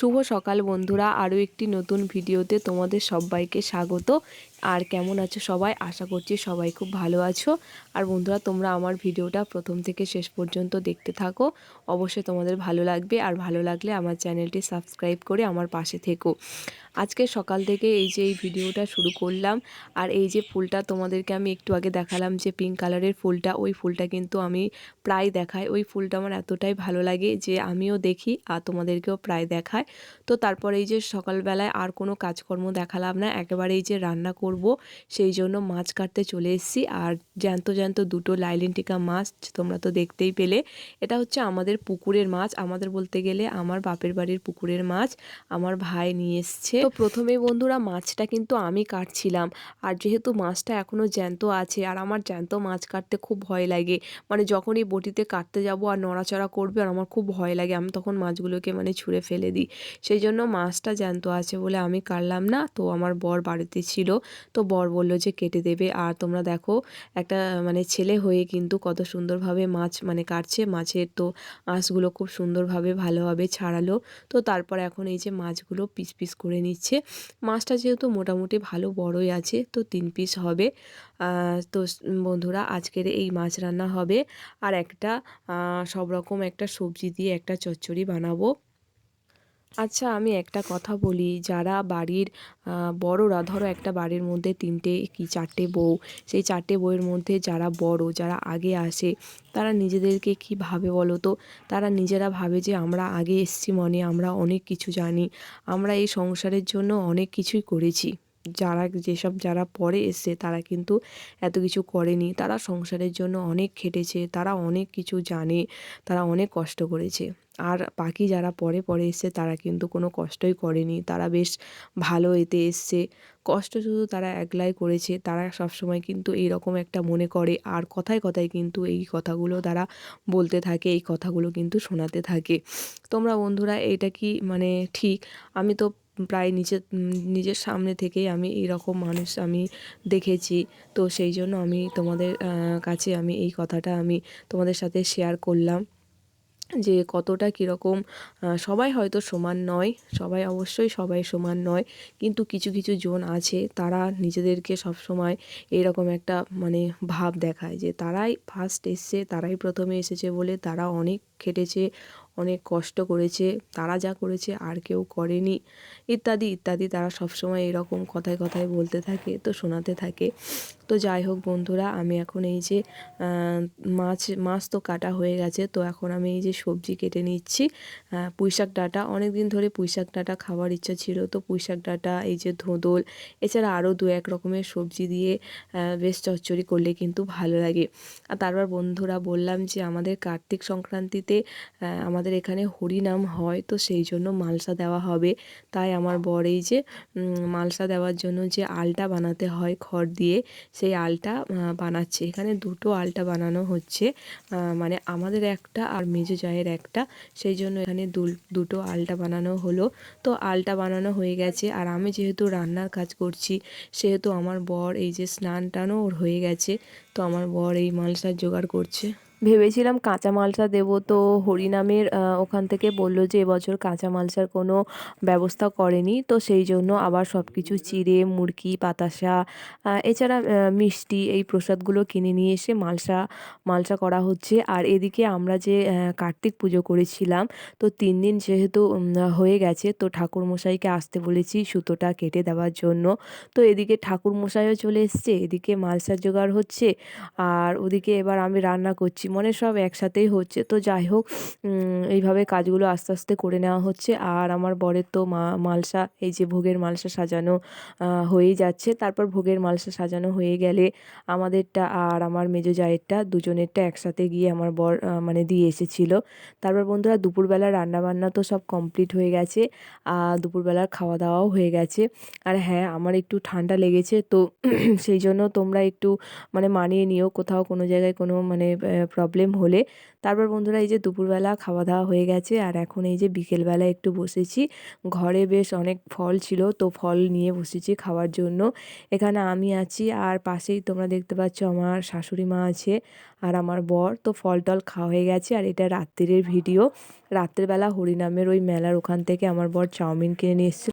শুভ সকাল বন্ধুরা। আরও একটি নতুন ভিডিওতে তোমাদের সবাইকে স্বাগত। আর কেমন আছো সবাই? আশা করছি সবাই খুব ভালো আছো। আর বন্ধুরা, তোমরা আমার ভিডিওটা প্রথম থেকে শেষ পর্যন্ত দেখতে থাকো। অবশ্যই তোমাদের ভালো লাগবে। আর ভালো লাগলে আমার চ্যানেলটি সাবস্ক্রাইব করে আমার পাশে থেকো। আজকে সকাল থেকে এই যে এই ভিডিওটা শুরু করলাম, আর এই যে ফুলটা তোমাদেরকে আমি একটু আগে দেখালাম যে পিঙ্ক কালারের ফুলটা, ওই ফুলটা কিন্তু আমি প্রায় দেখাই। ওই ফুলটা আমার এতটাই ভালো লাগে যে আমিও দেখি আর তোমাদেরকেও প্রায় দেখায় তো তারপরে এই যে সকালবেলায় আর কোনো কাজকর্ম দেখালাম না। একেবারে এই যে রান্না করব। সেই জন্য মাছ কাটতে চলে এসেছি। আর জ্যান্ত জ্যান্ত দুটো লাইলিনটিকা মাছ তোমরা তো দেখতেই পেলে। এটা হচ্ছে আমাদের পুকুরের মাছ। আমাদের বলতে গেলে আমার বাপের বাড়ির পুকুরের মাছ আমার ভাই নিয়ে এসছে। তো প্রথমে বন্ধুরা মাছটা কিন্তু আমি কাটছিলাম। আর যেহেতু মাছটা এখনও জ্যান্ত আছে আর আমার জ্যান্ত মাছ কাটতে খুব ভয় লাগে মানে যখনই বটিতে কাটতে যাব আর নড়াচড়া করবে আর আমার খুব ভয় লাগে, আমি তখন মাছগুলোকে মানে ছুঁড়ে ফেলে দিই। সেই জন্য মাছটা জ্যান্ত আছে বলে আমি কাটলাম না। তো আমার বর বাড়িতে ছিল। তো বর বলল যে, কেটে দেবে। আর তোমরা দেখো, একটা মানে ছেলে হয়ে কিন্তু কত সুন্দরভাবে মাছ মানে কাটছে। মাছের তো আঁশগুলো খুব সুন্দরভাবে ভালোভাবে ছাড়ালো। তো তারপর এখন এই যে মাছগুলো পিস পিস করে নিচ্ছে। মাছটা যেহেতু মোটামুটি ভালো বড়ই আছে, তো তিন পিস হবে। তো বন্ধুরা, আজকের এই মাছ রান্না হবে। আর একটা সব রকম একটা সবজি দিয়ে একটা চচ্চড়ি বানাবো। আচ্ছা আমি একটা কথা বলি। যারা বাড়ির বড়রা, ধরো একটা বাড়ির মধ্যে তিনটে কি চারটে বউ, সেই চারটে বউয়ের মধ্যে যারা বড়, যারা আগে আসে, তারা নিজেদেরকে কি ভাবে বলো তো? তারা নিজেরা ভাবে যে আমরা আগে এসছি মনে আমরা অনেক কিছু জানি। আমরা এই সংসারের জন্য অনেক কিছুই করেছি। যারা যেসব যারা পরে এসছে, তারা কিন্তু এত কিছু করেনি। তারা সংসারের জন্য অনেক খেটেছে, তারা অনেক কিছু জানে, তারা অনেক কষ্ট করেছে। আর বাকি যারা পরে পরে এসছে, তারা কিন্তু কোনো কষ্টই করেনি। তারা বেশ ভালো এতে এসছে। কষ্ট শুধু তারা একলাই করেছে, তারা সবসময় কিন্তু এইরকম একটা মনে করে। আর কথায় কথায় কিন্তু এই কথাগুলো তারা বলতে থাকে, এই কথাগুলো কিন্তু শোনাতে থাকে। তোমরা বন্ধুরা, এটা কি মানে ঠিক? আমি তো প্রায় নিজের নিজের সামনে থেকেই আমি এইরকম মানুষ আমি দেখেছি। তো সেই জন্য আমি তোমাদের কাছে আমি এই কথাটা আমি তোমাদের সাথে শেয়ার করলাম যে কতটা কীরকম সবাই হয়তো সমান নয়, সবাই অবশ্যই সবাই সমান নয়, কিন্তু কিছু কিছু জন আছে তারা নিজেদেরকে সবসময় এরকম একটা মানে ভাব দেখায় যে তারাই ফার্স্ট এসছে, তারাই প্রথমে এসেছে বলে তারা অনেক খেটেছে অনেক কষ্ট করেছে, তারা যা করেছে আর কেউ করেনি। ইত্যাদি ইত্যাদি তারা সবসময় এরকম কথায় কথায় বলতে থাকে, তো শোনাতে থাকে। তো যাই হোক বন্ধুরা, আমি এখন এই যে মাছ মাছ তো কাটা হয়ে গেছে, তো এখন আমি এই যে সবজি কেটে নিচ্ছি। পুঁইশাক ডাঁটা অনেক দিন ধরে পুঁইশাক ডাঁটা খাওয়ার ইচ্ছা ছিল, তো পুঁইশাক ডাঁটা, এই যে ধোঁদল, এছাড়া আরও দু এক রকমের সবজি দিয়ে বেশ চচ্চড়ি করলে কিন্তু ভালো লাগে। আর তারপর বন্ধুরা বললাম যে আমাদের কার্তিক সংক্রান্তিতে আমাদের এখানে হরিনাম হয়, তো সেই জন্য মালসা দেওয়া হবে। তাই আমার বর এই যে মালসা দেওয়ার জন্য যে আলটা বানাতে হয় খড় দিয়ে, সেই আলটা বানাচ্ছে। এখানে দুটো আলটা বানানো হচ্ছে মানে আমাদের একটা আর মেজো জায়ের একটা। সেই জন্য এখানে দুটো আলটা বানানো হলো। তো আলটা বানানো হয়ে গেছে, আর আমি যেহেতু রান্নার কাজ করছি, সেহেতু আমার বর এই যে স্নান টানও ওর হয়ে গেছে। তো আমার বর এই মালসার জোগাড় করছে। ভেবেছিলাম কাঁচা মালসা দেবো। তো হরিনামের ওখান থেকে বলল যে এবছর কাঁচা মালসার কোনো ব্যবস্থা করেনি। তো সেই জন্য আবার সব কিছু চিড়ে মুরকি পাতাসা এছাড়া মিষ্টি এই প্রসাদগুলো কিনে নিয়ে এসে মালসা মালসা করা হচ্ছে। আর এদিকে আমরা যে কার্তিক পুজো করেছিলাম, তো তিন দিন যেহেতু হয়ে গেছে, তো ঠাকুরমশাইকে আসতে বলেছি সুতোটা কেটে দেওয়ার জন্য। তো এদিকে ঠাকুরমশাইও চলে এসছে, এদিকে মালসার জোগাড় হচ্ছে। আর ওদিকে এবার আমি রান্না করছি মনে সব একসাথেই হচ্ছে। তো যাই হোক এইভাবে কাজগুলো আস্তে আস্তে করে নেওয়া হচ্ছে। আর আমার বরের তো মা, মালসা, এই যে ভোগের মালসা সাজানো হয়েই যাচ্ছে। তারপর ভোগের মালসা সাজানো হয়ে গেলে আমাদেরটা আর আমার মেজো জায়েরটা দুজনেরটা একসাথে গিয়ে আমার বর মানে দিয়ে এসেছিল। তারপর বন্ধুরা, দুপুরবেলা রান্নাবান্না তো সব কমপ্লিট হয়ে গেছে। আর দুপুরবেলার খাওয়া দাওয়াও হয়ে গেছে। আর হ্যাঁ আমার একটু ঠান্ডা লেগেছে। তো সেই জন্য তোমরা একটু মানে মানিয়ে নিও। কোথাও কোনো জায়গায় কোনো মানে প্রবলেম হলে, তারপর বন্ধুরা এই যে দুপুরবেলা খাওয়া দাওয়া হয়ে গেছে আর এখন এই যে বিকেলবেলা একটু বসেছি। ঘরে বেশ অনেক ফল ছিল, তো ফল নিয়ে বসেছি খাওয়ার জন্য। এখানে আমি আছি আর পাশেই তোমরা দেখতে পাচ্ছ আমার শাশুড়ি মা আছে আর আমার বর। তো ফল টল খাওয়া হয়ে গেছে আর এটা রাত্রিরের ভিডিও। রাত্রেবেলা হরিনামের ওই মেলার ওখান থেকে আমার বর চাউমিন কিনে নিয়ে এসেছিল